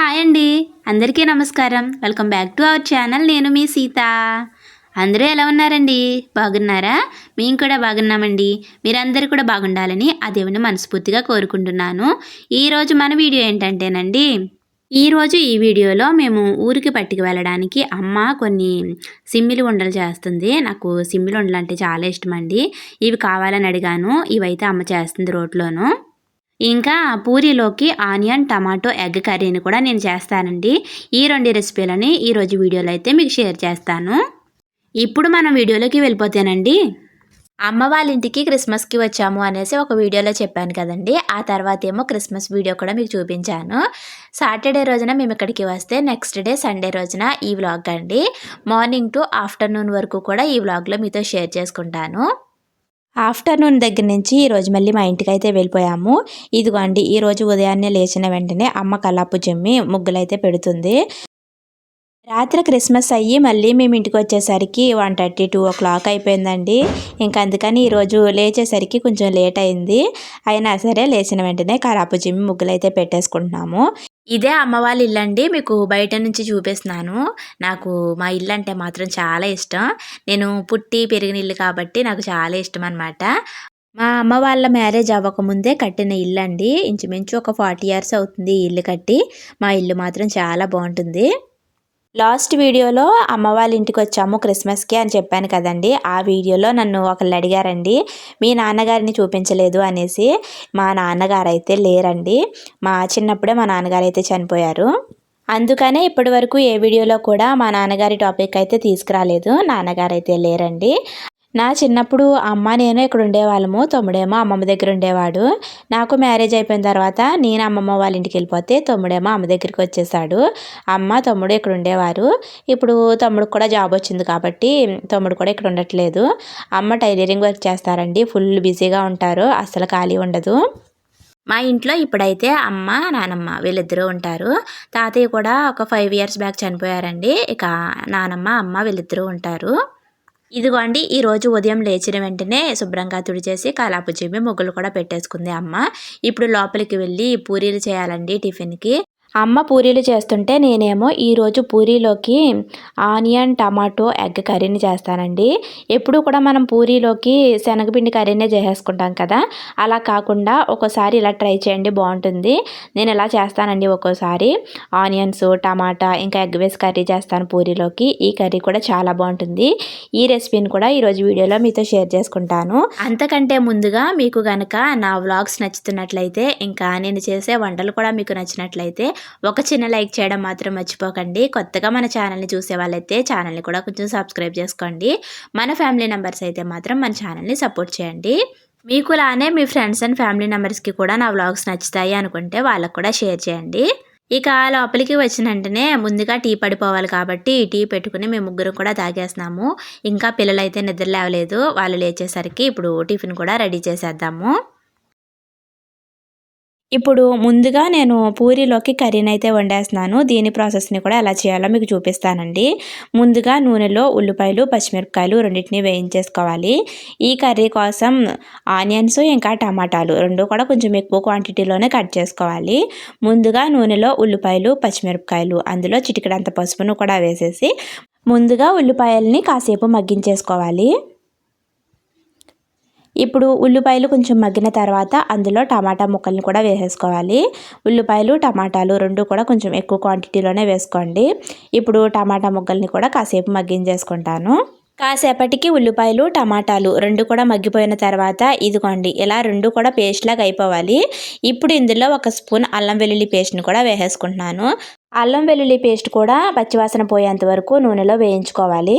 Hi అండి. అందరికీ నమస్కారం. Welcome back to our channel. నేను మీ సీత. అందరూ ఎలా ఉన్నారండి? బాగున్నారా? మేము కూడా బాగున్నామండి. మీరందరూ కూడా బాగుండాలని ఆ దేవుని మనస్ఫూర్తిగా కోరుకుంటున్నాను. ఈరోజు మన వీడియో ఏంటంటేనండి ఈరోజు ఈ వీడియోలో మేము ఊరికి పట్టుకు వెళ్ళడానికి అమ్మ కొన్ని సిమ్మిలి ఉండలు చేస్తుంది. నాకు సిమ్మిలి ఉండలు అంటే చాలా ఇష్టం అండి ఇవి కావాలని అడిగాను. ఇవైతే అమ్మ చేస్తుంది రోడ్లోనూ. ఇంకా పూరీలోకి ఆనియన్ టమాటో ఎగ్ కర్రీని కూడా నేను చేస్తానండి. ఈ రెండు రెసిపీలని ఈరోజు వీడియోలో అయితే మీకు షేర్ చేస్తాను. ఇప్పుడు మనం వీడియోలోకి వెళ్ళిపోతేనండి. అమ్మ వాళ్ళ ఇంటికి క్రిస్మస్కి వచ్చాము అనేసి ఒక వీడియోలో చెప్పాను కదండి. ఆ తర్వాత ఏమో క్రిస్మస్ వీడియో కూడా మీకు చూపించాను. సాటర్డే రోజున మేము ఇక్కడికి వస్తే నెక్స్ట్ డే సండే రోజున ఈ వ్లాగ్ అండి. మార్నింగ్ టు ఆఫ్టర్నూన్ వరకు కూడా ఈ వ్లాగ్లో మీతో షేర్ చేసుకుంటాను. ఆఫ్టర్నూన్ దగ్గర నుంచి ఈరోజు మళ్ళీ మా ఇంటికి అయితే వెళ్ళిపోయాము. ఇదిగోండి ఈరోజు ఉదయాన్నే లేచిన వెంటనే అమ్మ కలాపు జమ్మి ముగ్గులైతే పెడుతుంది. రాత్రి క్రిస్మస్ అయ్యి మళ్ళీ మేము ఇంటికి వచ్చేసరికి one thirty two o'clock అయిపోయిందండి. ఇంకా అందుకని ఈరోజు లేచేసరికి కొంచెం లేట్ అయింది. అయినా సరే లేచిన వెంటనే కరాపు జిమ్మి ముగ్గులు అయితే పెట్టేసుకుంటున్నాము. ఇదే అమ్మ వాళ్ళ ఇల్లు అండి. మీకు బయట నుంచి చూపిస్తున్నాను. నాకు మా ఇల్లు అంటే మాత్రం చాలా ఇష్టం. నేను పుట్టి పెరిగిన ఇల్లు కాబట్టి నాకు చాలా ఇష్టం అనమాట మా అమ్మ వాళ్ళ మ్యారేజ్ అవ్వకముందే కట్టిన ఇల్లు అండి. ఇంచుమించు ఒక ఫార్టీ ఇయర్స్ అవుతుంది ఈ ఇల్లు కట్టి. మా ఇల్లు మాత్రం చాలా బాగుంటుంది. లాస్ట్ వీడియోలో అమ్మ వాళ్ళ ఇంటికి వచ్చాము క్రిస్మస్కి అని చెప్పాను కదండి. ఆ వీడియోలో నన్ను ఒకళ్ళు అడిగారండి మీ నాన్నగారిని చూపించలేదు అనేసి. మా నాన్నగారు అయితే లేరండి. మా చిన్నప్పుడే మా నాన్నగారు అయితే చనిపోయారు. అందుకనే ఇప్పటి వరకు ఏ వీడియోలో కూడా మా నాన్నగారి టాపిక్ అయితే తీసుకురాలేదు. నాన్నగారు అయితే లేరండి. నా చిన్నప్పుడు అమ్మ నేను ఇక్కడ ఉండేవాళ్ళము. తమ్ముడేమో అమ్మమ్మ దగ్గర ఉండేవాడు. నాకు మ్యారేజ్ అయిపోయిన తర్వాత నేను అమ్మమ్మ వాళ్ళ ఇంటికి వెళ్ళిపోతే తమ్ముడేమో అమ్మ దగ్గరికి వచ్చేసాడు. అమ్మ తమ్ముడు ఇక్కడ ఉండేవారు. ఇప్పుడు తమ్ముడికి కూడా జాబ్ వచ్చింది కాబట్టి తమ్ముడు కూడా ఇక్కడ ఉండట్లేదు. అమ్మ టైలరింగ్ వర్క్ చేస్తారండి. ఫుల్ బిజీగా ఉంటారు. అస్సలు ఖాళీ ఉండదు. మా ఇంట్లో ఇప్పుడైతే అమ్మ నానమ్మ వీళ్ళిద్దరూ ఉంటారు. తాతయ్య కూడా ఒక ఫైవ్ ఇయర్స్ బ్యాక్ చనిపోయారండి. ఇక నానమ్మ అమ్మ వీళ్ళిద్దరూ ఉంటారు. ఇదిగో అండి ఈరోజు ఉదయం లేచిన వెంటనే శుభ్రంగా తుడిచేసి కాలాపు చిమ్మి ముగ్గులు కూడా పెట్టేసుకుంది అమ్మ. ఇప్పుడు లోపలికి వెళ్ళి పూరీలు చేయాలండి టిఫిన్కి. అమ్మ పూరీలు చేస్తుంటే నేనేమో ఈరోజు పూరీలోకి ఆనియన్ టమాటో ఎగ్ కర్రీని చేస్తానండి. ఎప్పుడు కూడా మనం పూరీలోకి శనగపిండి కర్రీనే చేసేసుకుంటాం కదా. అలా కాకుండా ఒక్కోసారి ఇలా ట్రై చేయండి బాగుంటుంది. నేను ఇలా చేస్తానండి ఒక్కోసారి. ఆనియన్స్ టమాటా ఇంకా ఎగ్ వేసి కర్రీ చేస్తాను పూరీలోకి. ఈ కర్రీ కూడా చాలా బాగుంటుంది. ఈ రెసిపీని కూడా ఈరోజు వీడియోలో మీతో షేర్ చేసుకుంటాను. అంతకంటే ముందుగా మీకు కనుక నా వ్లాగ్స్ నచ్చుతున్నట్లయితే ఇంకా నేను చేసే వంటలు కూడా మీకు నచ్చినట్లయితే ఒక చిన్న లైక్ చేయడం మాత్రం మర్చిపోకండి. కొత్తగా మన ఛానల్ని చూసే వాళ్ళైతే ఛానల్ని కూడా కొంచెం సబ్స్క్రైబ్ చేసుకోండి. మన ఫ్యామిలీ మెంబర్స్ అయితే మాత్రం మన ఛానల్ని సపోర్ట్ చేయండి. మీకు లానే మీ ఫ్రెండ్స్ అండ్ ఫ్యామిలీ మెంబర్స్కి కూడా నా వ్లాగ్స్ నచ్చుతాయి అనుకుంటే వాళ్ళకు కూడా షేర్ చేయండి. ఇక లోపలికి వచ్చిన వెంటనే ముందుగా టీ పడిపోవాలి కాబట్టి టీ పెట్టుకుని మేము ముగ్గురు కూడా తాగేస్తున్నాము. ఇంకా పిల్లలు అయితే నిద్ర లేవలేదు. వాళ్ళు లేచేసరికి ఇప్పుడు టిఫిన్ కూడా రెడీ చేసేద్దాము. ఇప్పుడు ముందుగా నేను పూరీలోకి కర్రీని అయితే వండేస్తున్నాను. దీని ప్రాసెస్ని కూడా ఎలా చేయాలో మీకు చూపిస్తానండి. ముందుగా నూనెలో ఉల్లిపాయలు పచ్చిమిరపకాయలు రెండింటిని వేయించేసుకోవాలి. ఈ కర్రీ కోసం ఆనియన్స్ ఇంకా టమాటాలు రెండు కూడా కొంచెం ఎక్కువ క్వాంటిటీలోనే కట్ చేసుకోవాలి. ముందుగా నూనెలో ఉల్లిపాయలు పచ్చిమిరపకాయలు అందులో చిటికడంత పసుపును కూడా వేసేసి ముందుగా ఉల్లిపాయల్ని కాసేపు మగ్గించేసుకోవాలి. ఇప్పుడు ఉల్లిపాయలు కొంచెం మగ్గిన తర్వాత అందులో టమాటా ముక్కల్ని కూడా వేసేసుకోవాలి. ఉల్లిపాయలు టమాటాలు రెండు కూడా కొంచెం ఎక్కువ క్వాంటిటీలోనే వేసుకోండి. ఇప్పుడు టమాటా ముక్కల్ని కూడా కాసేపు మగ్గించేసుకుంటాను. కాసేపటికి ఉల్లిపాయలు టమాటాలు రెండు కూడా మగ్గిపోయిన తర్వాత ఇదిగోండి ఇలా రెండు కూడా పేస్ట్ లాగా అయిపోవాలి. ఇప్పుడు ఇందులో ఒక స్పూన్ అల్లం వెల్లుల్లి పేస్ట్ని కూడా వేసేసుకుంటున్నాను. అల్లం వెల్లుల్లి పేస్ట్ కూడా పచ్చివాసన పోయేంత వరకు నూనెలో వేయించుకోవాలి.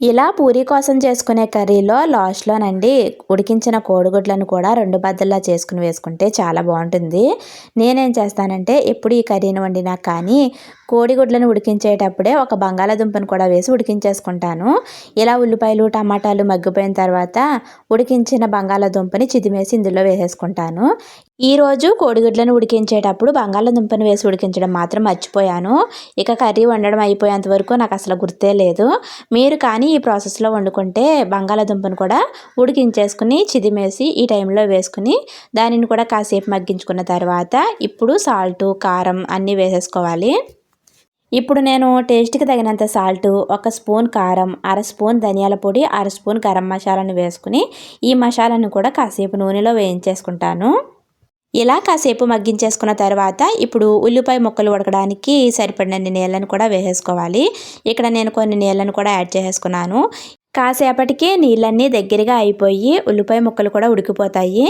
ఇలా పూరీ కోసం చేసుకునే కర్రీలో లాస్ట్లోనండి ఉడికించిన కోడిగుడ్లను కూడా రెండు బద్దల్లా చేసుకుని వేసుకుంటే చాలా బాగుంటుంది. నేనేం చేస్తానంటే ఎప్పుడు ఈ కర్రీని వండినా కానీ కోడిగుడ్లను ఉడికించేటప్పుడే ఒక బంగాళాదుంపను కూడా వేసి ఉడికించేసుకుంటాను. ఇలా ఉల్లిపాయలు టమాటాలు మగ్గిపోయిన తర్వాత ఉడికించిన బంగాళాదుంపని చిదిమేసి ఇందులో వేసేసుకుంటాను. ఈరోజు కోడిగుడ్లను ఉడికించేటప్పుడు బంగాళాదుంపను వేసి ఉడికించడం మాత్రం మర్చిపోయాను. ఇక కర్రీ వండడం అయిపోయేంత వరకు నాకు అసలు గుర్తే లేదు. మీరు కానీ ఈ ప్రాసెస్లో వండుకుంటే బంగాళాదుంపను కూడా ఉడికించేసుకుని చిదిమేసి ఈ టైంలో వేసుకుని దానిని కూడా కాసేపు మగ్గించుకున్న తర్వాత ఇప్పుడు సాల్టు కారం అన్నీ వేసేసుకోవాలి. ఇప్పుడు నేను టేస్ట్కి తగినంత సాల్ట్ ఒక స్పూన్ కారం అర స్పూన్ ధనియాల పొడి అర స్పూన్ గరం మసాలాను వేసుకుని ఈ మసాలాను కూడా కాసేపు నూనెలో వేయించేసుకుంటాను. ఇలా కాసేపు మగ్గించేసుకున్న తర్వాత ఇప్పుడు ఉల్లిపాయ ముక్కలు ఉడకడానికి సరిపడినన్ని నీళ్ళను కూడా వేసేసుకోవాలి. ఇక్కడ నేను కొన్ని నీళ్ళను కూడా యాడ్ చేసుకున్నాను కాసేపటికి నీళ్ళన్నీ దగ్గరగా అయిపోయి ఉల్లిపాయ ముక్కలు కూడా ఉడికిపోతాయి.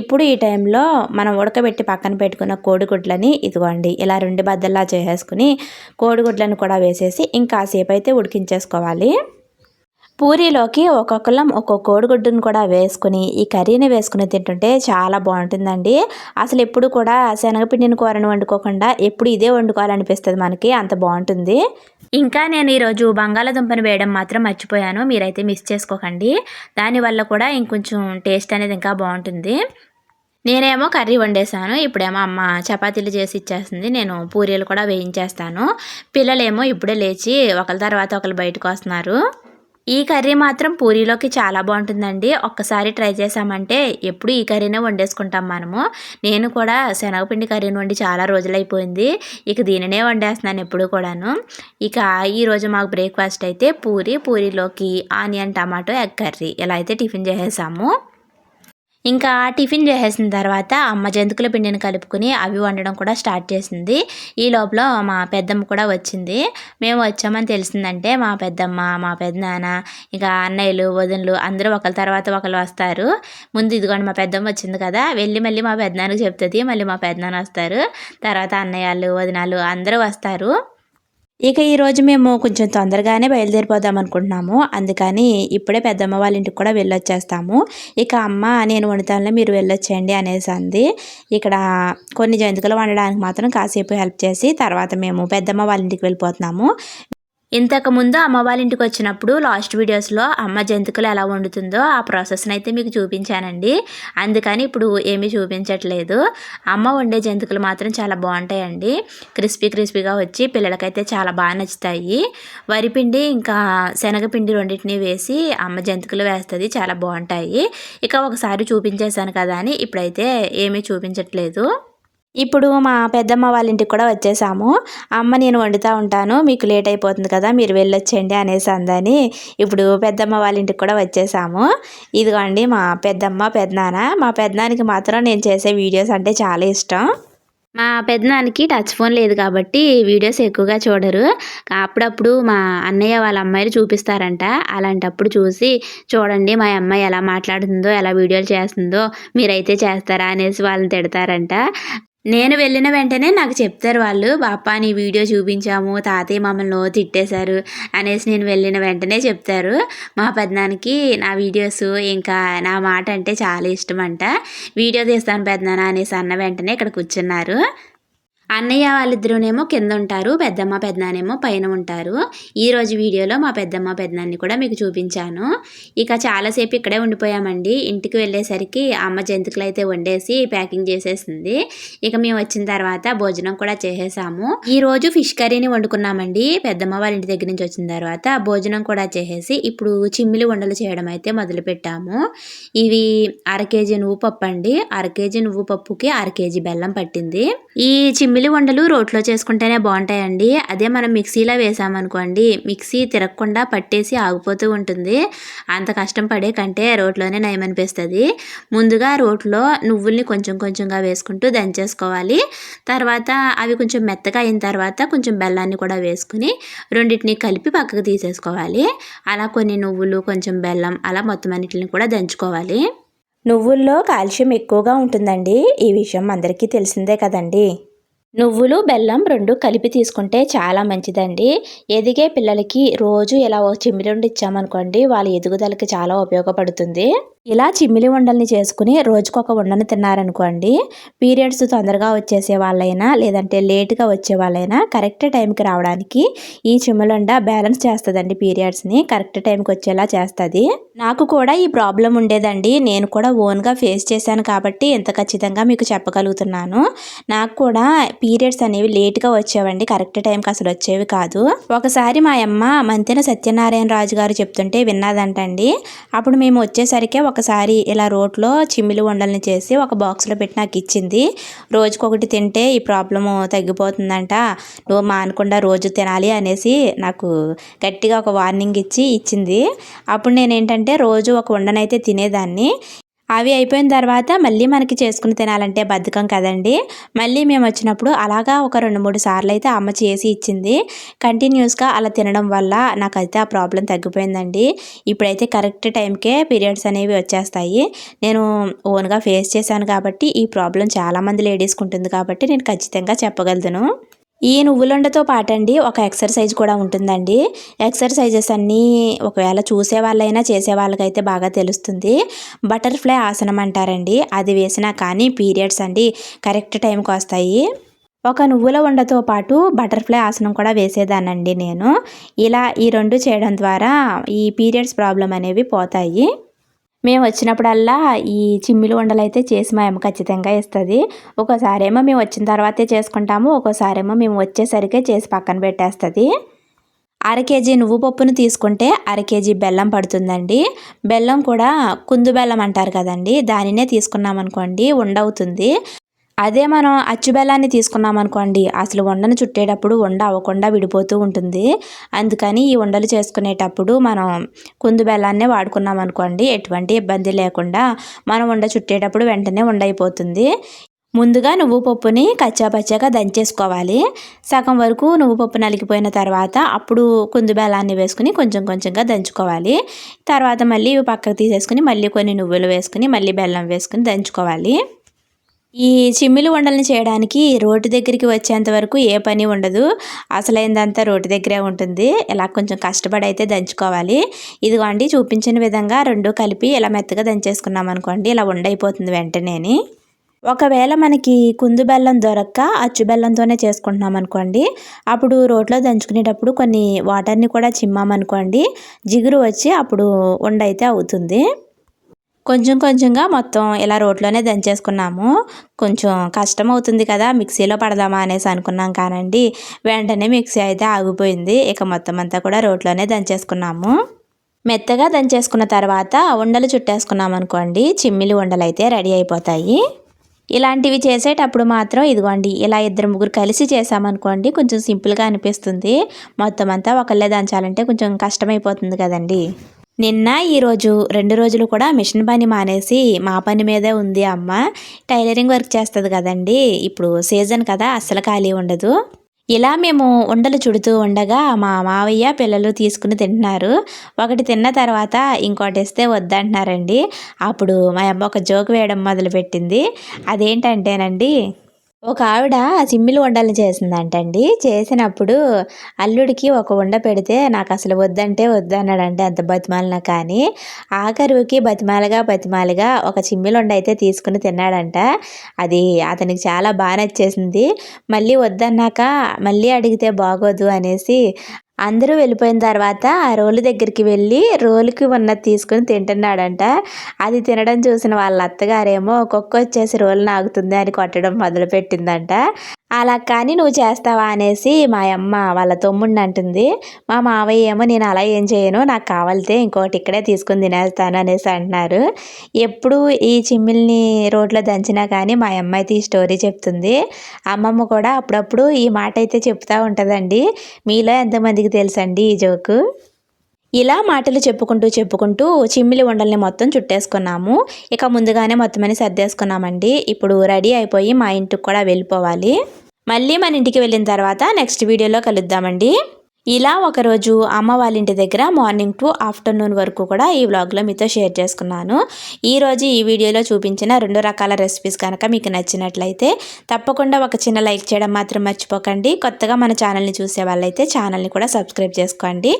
ఇప్పుడు ఈ టైంలో మనం ఉడకబెట్టి పక్కన పెట్టుకున్న కోడిగుడ్లని ఇదిగోండి ఇలా రెండు బద్దల్లా చేసేసుకుని కోడిగుడ్లను కూడా వేసేసి ఇంకాసేపు అయితే ఉడికించేసుకోవాలి. పూరీలోకి ఒక్కొక్కళ్ళం ఒక్కొక్క కోడిగుడ్డును కూడా వేసుకుని ఈ కర్రీని వేసుకుని తింటుంటే చాలా బాగుంటుందండి. అసలు ఎప్పుడు కూడా శనగపిండిని కూరని వండుకోకుండా ఎప్పుడు ఇదే వండుకోవాలనిపిస్తుంది మనకి అంత బాగుంటుంది. ఇంకా నేను ఈరోజు బంగాళాదుంపను వేయడం మాత్రం మర్చిపోయాను మీరైతే మిస్ చేసుకోకండి. దానివల్ల కూడా ఇంకొంచెం టేస్ట్ అనేది ఇంకా బాగుంటుంది. నేనేమో కర్రీ వండేసాను ఇప్పుడేమో అమ్మ చపాతీలు చేసి ఇచ్చేస్తుంది నేను పూరీలు కూడా వేయించేస్తాను. పిల్లలేమో ఇప్పుడే లేచి ఒకరి తర్వాత ఒకరు బయటకు వస్తున్నారు. ఈ కర్రీ మాత్రం పూరీలోకి చాలా బాగుంటుందండి. ఒక్కసారి ట్రై చేసామంటే ఎప్పుడు ఈ కర్రీనే వండేసుకుంటాం మనము. నేను కూడా శనగపిండి కర్రీని వండి చాలా రోజులైపోయింది. ఇక దీనినే వండేస్తున్నాను ఎప్పుడు కూడాను. ఇక ఈరోజు మాకు బ్రేక్ఫాస్ట్ అయితే పూరి పూరీలోకి ఆనియన్ టమాటో ఎగ్ కర్రీ. ఇలా అయితే టిఫిన్ చేసేసాము. ఇంకా టిఫిన్ చేసేసిన తర్వాత అమ్మ జంతుకుల పిండిని కలుపుకుని అవి వండడం కూడా స్టార్ట్ చేసింది. ఈ లోపల మా పెద్దమ్మ కూడా వచ్చింది. మేము వచ్చామని తెలిసిందంటే మా పెద్దమ్మ మా పెద్దనాన్న ఇంకా అన్నయ్యలు వదినలు అందరూ ఒకరి తర్వాత ఒకరు వస్తారు. ముందు ఇదిగోండి మా పెద్దమ్మ వచ్చింది కదా వెళ్ళి మళ్ళీ మా పెద్దనాన్నకి చెప్తుంది మళ్ళీ మా పెద్దనాన్న వస్తారు. తర్వాత అన్నయ్యలు వదినాలు అందరూ వస్తారు. ఇక ఈరోజు మేము కొంచెం తొందరగానే బయలుదేరిపోదాం అనుకుంటున్నాము. అందుకని ఇప్పుడే పెద్దమ్మ వాళ్ళ ఇంటికి కూడా వెళ్ళొచ్చేస్తాము. ఇక అమ్మ నేను వండుతానులే మీరు వెళ్ళొచ్చేయండి అనేసి అంది. ఇక్కడ కొన్ని జంతికలు వండడానికి మాత్రం కాసేపు హెల్ప్ చేసి తర్వాత మేము పెద్దమ్మ వాళ్ళ ఇంటికి వెళ్ళిపోతున్నాము. ఇంతకుముందు అమ్మ వాళ్ళ ఇంటికి వచ్చినప్పుడు లాస్ట్ వీడియోస్లో అమ్మ జంతికలు ఎలా వండుతుందో ఆ ప్రాసెస్ని అయితే మీకు చూపించానండి. అందుకని ఇప్పుడు ఏమీ చూపించట్లేదు. అమ్మ వండే జంతికలు మాత్రం చాలా బాగుంటాయండి. క్రిస్పీ క్రిస్పీగా వచ్చి పిల్లలకైతే చాలా బాగా నచ్చుతాయి. వరిపిండి ఇంకా శనగపిండి రెండింటిని వేసి అమ్మ జంతికలు వేస్తుంది చాలా బాగుంటాయి. ఇక ఒకసారి చూపించేశాను కదా అని ఇప్పుడైతే ఏమీ చూపించట్లేదు. ఇప్పుడు మా పెద్దమ్మ వాళ్ళ ఇంటికి కూడా వచ్చేసాము. అమ్మ నేను వండుతూ ఉంటాను. మీకు లేట్ అయిపోతుంది కదా మీరు వెళ్ళొచ్చండి అనేసి అందని ఇప్పుడు పెద్దమ్మ వాళ్ళ ఇంటికి కూడా వచ్చేసాము. ఇదిగోండి మా పెద్దమ్మ పెద్దనాన్న. మా పెద్దనానికి మాత్రం నేను చేసే వీడియోస్ అంటే చాలా ఇష్టం. మా పెద్దనానికి టచ్ ఫోన్ లేదు కాబట్టి వీడియోస్ ఎక్కువగా చూడరు. అప్పుడప్పుడు మా అన్నయ్య వాళ్ళ అమ్మాయిలు చూపిస్తారంట. అలాంటప్పుడు చూసి చూడండి మా అమ్మాయి ఎలా మాట్లాడుతుందో ఎలా వీడియోలు చేస్తుందో మీరైతే చేస్తారా అనేసి వాళ్ళని తిడతారంట. నేను వెళ్ళిన వెంటనే నాకు చెప్తారు వాళ్ళు బాపా నీ వీడియో చూపించాము తాతయ్య మమ్మల్ని తిట్టేశారు అనేసి నేను వెళ్ళిన వెంటనే చెప్తారు. మా పెద్దనానికి నా వీడియోస్ ఇంకా నా మాట అంటే చాలా ఇష్టం అంట వీడియో తీస్తాను పెద్దనాన్న అనేసి అన్న వెంటనే ఇక్కడ కూర్చున్నారు. అన్నయ్య వాళ్ళిద్దరూనేమో కింద ఉంటారు పెద్దమ్మ పెద్దనానేమో పైన ఉంటారు ఈరోజు వీడియోలో మా పెద్దమ్మ పెద్దనాన్ని కూడా మీకు చూపించాను. ఇక చాలాసేపు ఇక్కడే ఉండిపోయామండి. ఇంటికి వెళ్ళేసరికి అమ్మ జంతుకులు అయితే వండేసి ప్యాకింగ్ చేసేసింది. ఇక మేము వచ్చిన తర్వాత భోజనం కూడా చేసేసాము. ఈరోజు ఫిష్ కర్రీని వండుకున్నామండి. పెద్దమ్మ వాళ్ళ ఇంటి దగ్గర నుంచి వచ్చిన తర్వాత భోజనం కూడా చేసేసి ఇప్పుడు చిమ్మిలి వండలు చేయడం అయితే మొదలుపెట్టాము. ఇవి అర కేజీ నువ్వు పప్పు అండి. అర కేజీ నువ్వు పప్పుకి అర కేజీ బెల్లం పట్టింది. ఈ చిమ్మి మిల్లి వండలు రోట్లో చేసుకుంటేనే బాగుంటాయండి. అదే మనం మిక్సీలో వేసామనుకోండి మిక్సీ తిరగకుండా పట్టేసి ఆగిపోతూ ఉంటుంది. అంత కష్టం పడే కంటే రోట్లోనే నయమనిపిస్తుంది. ముందుగా రోట్లో నువ్వుల్ని కొంచెం కొంచెంగా వేసుకుంటూ దంచేసుకోవాలి. తర్వాత అవి కొంచెం మెత్తగా అయిన తర్వాత కొంచెం బెల్లాన్ని కూడా వేసుకుని రెండింటిని కలిపి పక్కకు తీసేసుకోవాలి. అలా కొన్ని నువ్వులు కొంచెం బెల్లం అలా మొత్తం అన్నిటిని కూడా దంచుకోవాలి. నువ్వుల్లో కాల్షియం ఎక్కువగా ఉంటుందండి. ఈ విషయం అందరికీ తెలిసిందే కదండి. నువ్వులు బెల్లం రెండు కలిపి తీసుకుంటే చాలా మంచిదండి. ఎదిగే పిల్లలకి రోజు ఇలా ఒక చిమ్మిరెండు ఇచ్చామనుకోండి వాళ్ళ ఎదుగుదలకి చాలా ఉపయోగపడుతుంది. ఇలా చిమ్మిలి ఉండల్ని చేసుకుని రోజుకొక ఉండని తిన్నారనుకోండి పీరియడ్స్ తొందరగా వచ్చేసే వాళ్ళైనా లేదంటే లేట్గా వచ్చే వాళ్ళైనా కరెక్ట్ టైంకి రావడానికి ఈ చిమ్మిలుండ బ్యాలెన్స్ చేస్తుందండి పీరియడ్స్ని కరెక్ట్ టైంకి వచ్చేలా చేస్తుంది. నాకు కూడా ఈ ప్రాబ్లం ఉండేదండి. నేను కూడా ఓన్గా ఫేస్ చేశాను కాబట్టి ఇంత ఖచ్చితంగా మీకు చెప్పగలుగుతున్నాను. నాకు కూడా పీరియడ్స్ అనేవి లేట్గా వచ్చేవండి కరెక్ట్ టైంకి అసలు వచ్చేవి కాదు. ఒకసారి మా అమ్మ మంతెన సత్యనారాయణ రాజు గారు చెప్తుంటే విన్నదంటండి అప్పుడు మేము వచ్చేసరికి ఒకసారి ఇలా రోట్లో చిమ్మిలి ఉండల్ని చేసి ఒక బాక్స్లో పెట్టి నాకు ఇచ్చింది. రోజుకొకటి తింటే ఈ ప్రాబ్లము తగ్గిపోతుందంట. నువ్వు మానకుండా రోజు తినాలి అనేసి నాకు గట్టిగా ఒక వార్నింగ్ ఇచ్చి ఇచ్చింది. అప్పుడు నేను ఏంటంటే రోజు ఒక ఉండనైతే తినేదాన్ని. అవి అయిపోయిన తర్వాత మళ్ళీ మనకి చేసుకుని తినాలంటే బద్ధకం కదండి. మళ్ళీ మేము వచ్చినప్పుడు అలాగా ఒక రెండు మూడు సార్లు అయితే అమ్మ చేసి ఇచ్చింది. కంటిన్యూస్గా అలా తినడం వల్ల నాకైతే ఆ ప్రాబ్లం తగ్గిపోయిందండి. ఇప్పుడైతే కరెక్ట్ టైంకే పీరియడ్స్ అనేవి వచ్చేస్తాయి. నేను ఓన్గా ఫేస్ చేశాను కాబట్టి ఈ ప్రాబ్లం చాలామంది లేడీస్కి ఉంటుంది కాబట్టి నేను ఖచ్చితంగా చెప్పగలను ఈ నువ్వులుండతో పాటండి ఒక ఎక్సర్సైజ్ కూడా ఉంటుందండి. ఎక్సర్సైజెస్ అన్నీ ఒకవేళ చూసే వాళ్ళైనా చేసే వాళ్ళకైతే బాగా తెలుస్తుంది. బటర్ఫ్లై ఆసనం అంటారండి. అది వేసినా కానీ పీరియడ్స్ అండి కరెక్ట్ టైంకి వస్తాయి. ఒక నువ్వుల ఉండతో పాటు బటర్ఫ్లై ఆసనం కూడా వేసేదానండి నేను. ఇలా ఈ రెండు చేయడం ద్వారా ఈ పీరియడ్స్ ప్రాబ్లం అనేవి పోతాయి. మేము వచ్చినప్పుడల్లా ఈ చిమ్మిలి ఉండలు అయితే చేసి మా అమ్మ ఖచ్చితంగా ఇస్తుంది. ఒకసారేమో మేము వచ్చిన తర్వాతే చేసుకుంటాము ఒక్కోసారేమో మేము వచ్చేసరికే చేసి పక్కన పెట్టేస్తుంది. అర కేజీ నువ్వు పప్పును తీసుకుంటే అర కేజీ బెల్లం పడుతుందండి. బెల్లం కూడా కుందు బెల్లం అంటారు కదండి దానినే తీసుకున్నామనుకోండి ఉండవుతుంది. అదే మనం అచ్చు బెల్లాన్ని తీసుకున్నాం అనుకోండి అసలు వండను చుట్టేటప్పుడు వండ అవ్వకుండా విడిపోతూ ఉంటుంది. అందుకని ఈ ఉండలు చేసుకునేటప్పుడు మనం కుందు బెల్లాన్నే వాడుకున్నాం అనుకోండి ఎటువంటి ఇబ్బంది లేకుండా మనం వండ చుట్టేటప్పుడు వెంటనే ఉండైపోతుంది ముందుగా నువ్వు పప్పుని కచ్చాపచ్చాగా దంచేసుకోవాలి. సగం వరకు నువ్వు పప్పు నలిగిపోయిన తర్వాత అప్పుడు కుందు బెల్లాన్ని వేసుకుని కొంచెం కొంచెంగా దంచుకోవాలి. తర్వాత మళ్ళీ పక్కకు తీసేసుకుని మళ్ళీ కొన్ని నువ్వులు వేసుకుని మళ్ళీ బెల్లం వేసుకుని దంచుకోవాలి. ఈ చిమ్మిలి వండల్ని చేయడానికి రోడ్డు దగ్గరికి వచ్చేంత వరకు ఏ పని ఉండదు. అసలైందంతా రోడ్డు దగ్గరే ఉంటుంది. ఇలా కొంచెం కష్టపడి అయితే దంచుకోవాలి. ఇదిగోండి చూపించిన విధంగా రెండు కలిపి ఇలా మెత్తగా దంచేసుకున్నాం అనుకోండి ఇలా ఉండైపోతుంది వెంటనే ఒకవేళ మనకి కుందు బెల్లం దొరక్క అచ్చు బెల్లంతోనే చేసుకుంటున్నాం అనుకోండి అప్పుడు రోట్లో దంచుకునేటప్పుడు కొన్ని వాటర్ని కూడా చిమ్మామనుకోండి జిగురు వచ్చి అప్పుడు ఉండైతే అవుతుంది. కొంచెం కొంచెంగా మొత్తం ఇలా రోట్లోనే దంచేసుకున్నాము. కొంచెం కష్టం అవుతుంది కదా మిక్సీలో పడదామా అనేసి అనుకున్నాం కానండి. వెంటనే మిక్సీ అయితే ఆగిపోయింది. ఇక మొత్తం అంతా కూడా రోట్లోనే దంచేసుకున్నాము. మెత్తగా దంచేసుకున్న తర్వాత ఉండలు చుట్టేసుకున్నాం అనుకోండి. చిమ్మిలి ఉండలు అయితే రెడీ అయిపోతాయి. ఇలాంటివి చేసేటప్పుడు మాత్రం ఇదిగోండి ఇలా ఇద్దరు ముగ్గురు కలిసి చేసామనుకోండి కొంచెం సింపుల్గా అనిపిస్తుంది. మొత్తం అంతా ఒకళ్ళే దంచాలంటే కొంచెం కష్టమైపోతుంది కదండీ. నిన్న ఈరోజు రెండు రోజులు కూడా మిషన్ పని మానేసి మా పని మీదే ఉంది అమ్మ. టైలరింగ్ వర్క్ చేస్తుంది కదండి. ఇప్పుడు సీజన్ కదా అస్సలు ఖాళీ ఉండదు. ఇలా మేము ఉండలు చుడుతూ ఉండగా మా మావయ్య పిల్లలు తీసుకుని తింటున్నారు. ఒకటి తిన్న తర్వాత ఇంకోటి ఇస్తే వద్దంటున్నారండి. అప్పుడు మా అమ్మ ఒక జోక్ వేయడం మొదలుపెట్టింది. అదేంటంటేనండి ఒక ఆవిడ సిమ్మిలి వండలు చేసిందంటండి. చేసినప్పుడు అల్లుడికి ఒక ఉండ పెడితే నాకు అసలు వద్దంటే వద్దన్నాడంటే అంత బతిమాలినా కానీ ఆఖరుకి బతిమాలగా బతిమాలిగా ఒక చిమ్మిలి ఉండ అయితే తీసుకుని తిన్నాడంట. అది అతనికి చాలా బాగా నచ్చేసింది. మళ్ళీ వద్దన్నాక మళ్ళీ అడిగితే బాగోదు అనేసి అందరూ వెళ్ళిపోయిన తర్వాత ఆ రోలు దగ్గరికి వెళ్ళి రోలుకి ఉన్నది తీసుకుని తింటున్నాడంట. అది తినడం చూసిన వాళ్ళ అత్తగారేమో ఒక్కొక్క వచ్చేసి రోలు నాగుతుంది అని కొట్టడం మొదలుపెట్టిందంట. అలా కానీ నువ్వు చేస్తావా? అనేసి మా అమ్మ వాళ్ళ తమ్ముడిని అంటుంది. మా మావయ్య ఏమో నేను అలా ఏం చేయను నాకు కావాలితే ఇంకోటి ఇక్కడే తీసుకుని తినేస్తాను అనేసి అంటున్నారు. ఎప్పుడు ఈ చిమ్మిల్ని రోడ్లో దంచినా కానీ మా అమ్మ అయితే ఈ స్టోరీ చెప్తుంది. అమ్మమ్మ కూడా అప్పుడప్పుడు ఈ మాట అయితే చెప్తూ ఉంటుందండి. మీలో ఎంతమందికి తెలుసండి ఈ జోకు? ఇలా మాటలు చెప్పుకుంటూ చెప్పుకుంటూ చిమ్మిలి వండల్ని మొత్తం చుట్టేసుకున్నాము. ఇక ముందుగానే మొత్తం అని సర్దేసుకున్నామండి. ఇప్పుడు రెడీ అయిపోయి మా ఇంటికి కూడా వెళ్ళిపోవాలి. మళ్ళీ మన ఇంటికి వెళ్ళిన తర్వాత నెక్స్ట్ వీడియోలో కలుద్దామండి. ఇలా ఒకరోజు అమ్మ వాళ్ళ ఇంటి దగ్గర మార్నింగ్ టు ఆఫ్టర్నూన్ వరకు కూడా ఈ వ్లాగ్లో మీతో షేర్ చేసుకున్నాను. ఈరోజు ఈ వీడియోలో చూపించిన రెండు రకాల రెసిపీస్ కనుక మీకు నచ్చినట్లయితే తప్పకుండా ఒక చిన్న లైక్ చేయడం మాత్రం మర్చిపోకండి. కొత్తగా మన ఛానల్ని చూసే వాళ్ళైతే ఛానల్ని కూడా సబ్స్క్రైబ్ చేసుకోండి.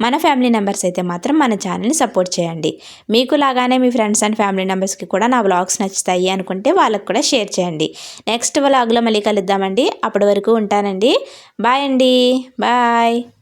మన ఫ్యామిలీ మెంబర్స్ అయితే మాత్రం మన ఛానల్ని సపోర్ట్ చేయండి. మీకు లాగానే మీ ఫ్రెండ్స్ అండ్ ఫ్యామిలీ మెంబర్స్కి కూడా నా వ్లాగ్స్ నచ్చుతాయి అనుకుంటే వాళ్ళకి కూడా షేర్ చేయండి. నెక్స్ట్ వ్లాగ్లో మళ్ళీ కలుద్దామండి. అప్పటి వరకు ఉంటానండి. బాయ్ అండి. బాయ్.